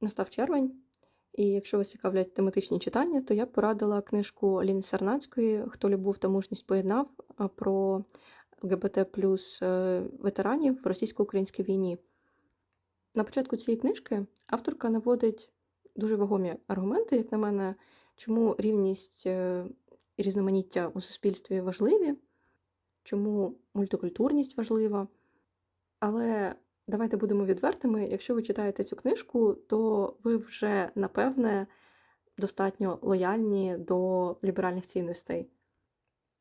Настав червень, і якщо вас цікавлять тематичні читання, то я порадила книжку Аліни Сарнацької Хто любов та мужність поєднав про ЛГБТ плюс е, ветеранів в російсько-українській війні. На початку цієї книжки авторка наводить дуже вагомі аргументи, як на мене, чому рівність е, і різноманіття у суспільстві важливі, чому мультикультурність важлива. Але давайте будемо відвертими. Якщо ви читаєте цю книжку, то ви вже напевне достатньо лояльні до ліберальних цінностей.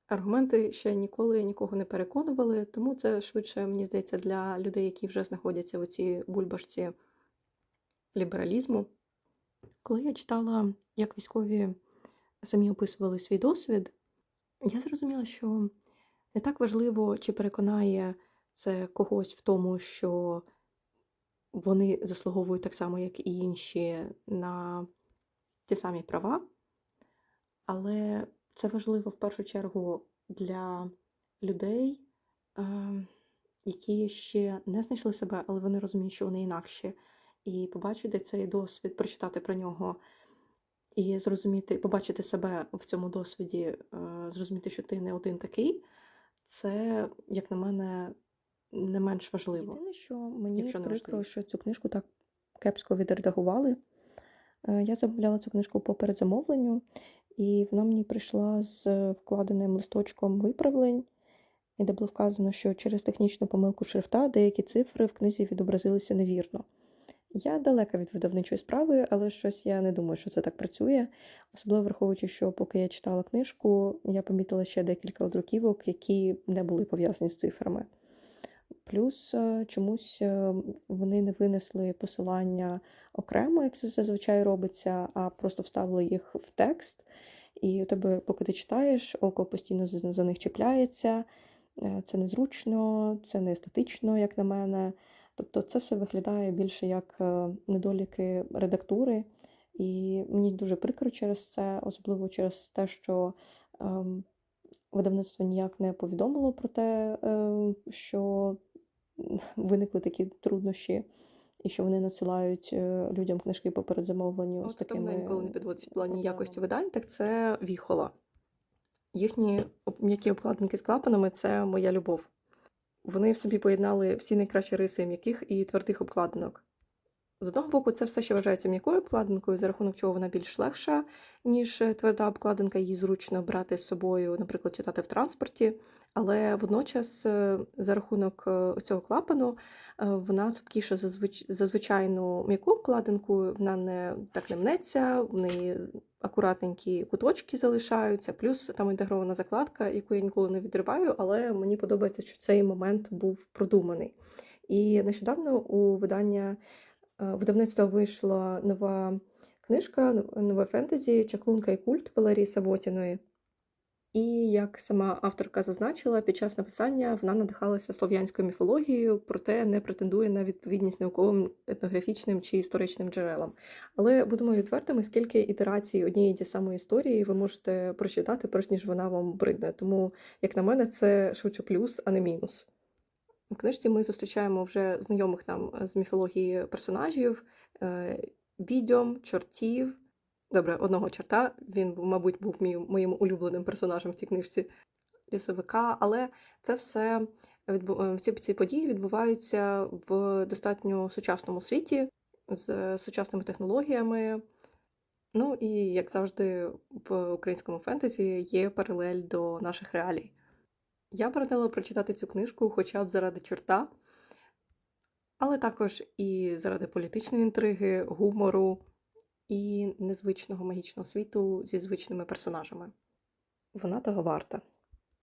Аргументи ще ніколи нікого не переконували, тому це швидше, мені здається, для людей, які вже знаходяться у цій бульбашці лібералізму. Коли я читала, як військові самі описували свій досвід, я зрозуміла, що не так важливо, чи переконає це когось в тому, що вони заслуговують так само, як і інші, на ті самі права, але це важливо в першу чергу для людей, е, які ще не знайшли себе, але вони розуміють, що вони інакші. І побачити цей досвід, прочитати про нього і зрозуміти, побачити себе в цьому досвіді, е, зрозуміти, що ти не один такий, це, як на мене, не менш важливо. Єдине, що мені Якщо не прикро, важливіше. що цю книжку так кепсько відредагували. Е, Я замовляла цю книжку по передзамовленню, і вона мені прийшла з вкладеним листочком виправлень, і де було вказано, що через технічну помилку шрифта деякі цифри в книзі відобразилися невірно. Я далека від видавничої справи, але щось я не думаю, що це так працює. Особливо враховуючи, що поки я читала книжку, я помітила ще декілька одруківок, які не були пов'язані з цифрами. Плюс е, чомусь е, вони не винесли посилання окремо, як це зазвичай робиться, а просто вставили їх в текст. І у тебе, поки ти читаєш, око постійно за них чіпляється. Е, Це незручно, це не естетично, як на мене. Тобто це все виглядає більше як недоліки редактури. І мені дуже прикро через це, особливо через те, що ем, видавництво ніяк не повідомило про те, ем, що виникли такі труднощі, і що вони надсилають е, людям книжки по передзамовленню От з такими мене ніколи не підводить в плані якості видань, так це Віхола. Їхні м'які обкладинки з клапанами це моя любов. Вони в собі поєднали всі найкращі риси м'яких і твердих обкладинок. З одного боку, це все ще вважається м'якою обкладинкою, за рахунок чого вона більш легша, ніж е, тверда обкладинка, її зручно брати з собою, наприклад, читати в транспорті. Але водночас, е, за рахунок е, цього клапану, вона цупкіша за звич- за звичайну м'яку обкладинку, вона не так не мнеться, в неї акуратненькі куточки залишаються, плюс там інтегрована закладка, яку я ніколи не відриваю, але мені подобається, що цей момент був продуманий. І нещодавно у видання видавництва вийшла нова книжка, нове фентезі Чаклунка і культ Валерії Савотіної. І як сама авторка зазначила, під час написання вона надихалася слов'янською міфологією, проте не претендує на відповідність науковим, етнографічним чи історичним джерелам. Але будемо відвертими, скільки ітерацій однієї ті самої історії ви можете прочитати, перш ніж вона вам бридне. Тому, як на мене, це швидше плюс, а не мінус. У книжці ми зустрічаємо вже знайомих нам е, з міфології персонажів, е, відьом, чортів. Добре, одного чорта. Він, мабуть, був моїм улюбленим персонажем в цій книжці лісовика, але це все відбу... е, ці, ці події відбуваються в достатньо сучасному світі з сучасними технологіями. Ну і як завжди, в українському фентезі є паралель до наших реалій. Я б радила прочитати цю книжку хоча б заради чорта, але також і заради політичної інтриги, гумору і незвичного магічного світу зі звичними персонажами. Вона того варта.